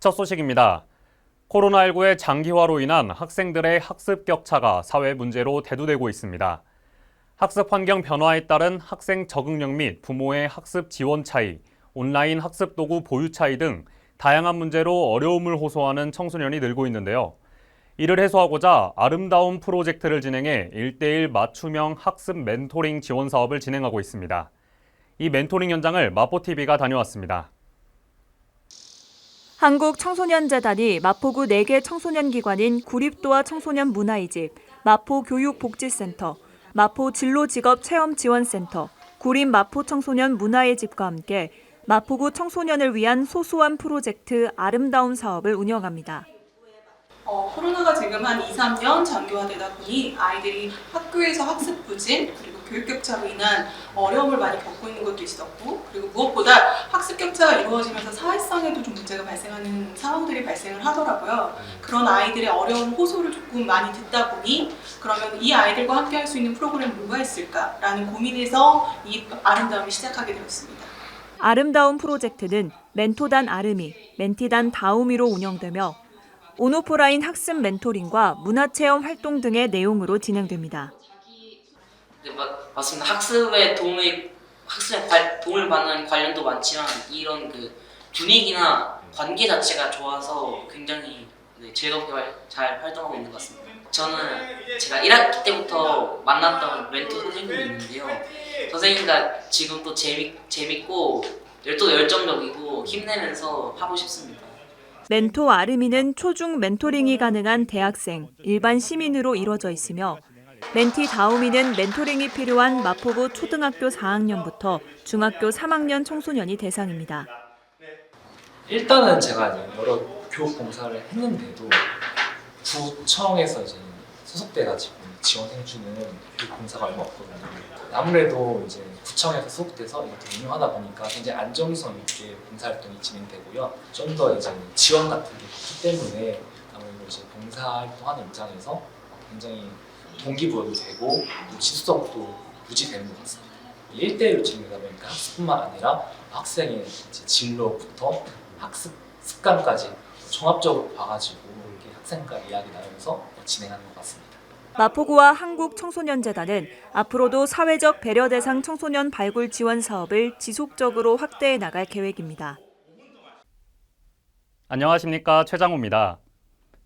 첫 소식입니다. 코로나19의 장기화로 인한 학생들의 학습 격차가 사회 문제로 대두되고 있습니다. 학습 환경 변화에 따른 학생 적응력 및 부모의 학습 지원 차이, 온라인 학습 도구 보유 차이 등 다양한 문제로 어려움을 호소하는 청소년이 늘고 있는데요. 이를 해소하고자 아름다운 프로젝트를 진행해 1대1 맞춤형 학습 멘토링 지원 사업을 진행하고 있습니다. 이 멘토링 현장을 마포TV가 다녀왔습니다. 한국청소년재단이 마포구 4개 청소년 기관인 구립도와 청소년 문화이집, 마포교육복지센터, 마포 진로직업체험지원센터, 구립 마포 청소년 문화의 집과 함께 마포구 청소년을 위한 소소한 프로젝트 아름다운 사업을 운영합니다. 어, 코로나가 지금 한 2, 3년 장기화되다 보니 아이들이 학교에서 학습 부진 그리고 교육 격차로 인한 어려움을 많이 겪고 있는 것도 있었고 그리고 무엇보다 학습 격차가 이루어지면서 사회성에도 좀 문제가 발생하는 상황들이 발생을 하더라고요. 그런 아이들의 어려운 호소를 조금 많이 듣다 보니 그러면 이 아이들과 함께 할 수 있는 프로그램 뭐가 있을까라는 고민에서 이 아름다움을 시작하게 되었습니다. 아름다운 프로젝트는 멘토단 아름이, 멘티단 다우미로 운영되며 온오프라인 학습 멘토링과 문화체험 활동 등의 내용으로 진행됩니다. 네, 맞, 맞습니다. 학습에 도움을 학습에 관- 도움을 받는 관련도 많지만 이런 그 분위기나 관계 자체가 좋아서 굉장히 네, 즐겁게 활- 잘 활동하고 있는 것 같습니다. 저는 제가 1학기 때부터 만났던 멘토 선생님이 있는데요. 선생님과 지금 또 재미, 재밌고 또 열정적이고 힘내면서 하고 싶습니다. 멘토 아르미는 초중 멘토링이 가능한 대학생, 일반 시민으로 이루어져 있으며 멘티 다우미는 멘토링이 필요한 마포구 초등학교 4학년부터 중학교 3학년 청소년이 대상입니다. 일단은 제가 여러 교육 봉사를 했는데도 구청에서 이제 소속돼가지고 지원해주는 교육 봉사가 얼마 없거든요. 아무래도 이제 구청에서 소속돼서 이렇게 운영하다 보니까 굉장히 안정성 있게 봉사활동이 진행되고요. 좀 더 이제 지원 같은 게 있기 때문에 아무래도 이제 봉사활동하는 입장에서 굉장히 동기부여도 되고 또 지속성도 유지되는 것 같습니다. 1대1로 진행되다 보니까 학습뿐만 아니라 학생의 이제 진로부터 학습 습관까지 종합적으로 봐가지고 이렇게 학생과 이야기 나누면서 진행하는 것 같습니다. 마포구와 한국청소년재단은 앞으로도 사회적 배려 대상 청소년 발굴 지원 사업을 지속적으로 확대해 나갈 계획입니다. 안녕하십니까 최장호입니다.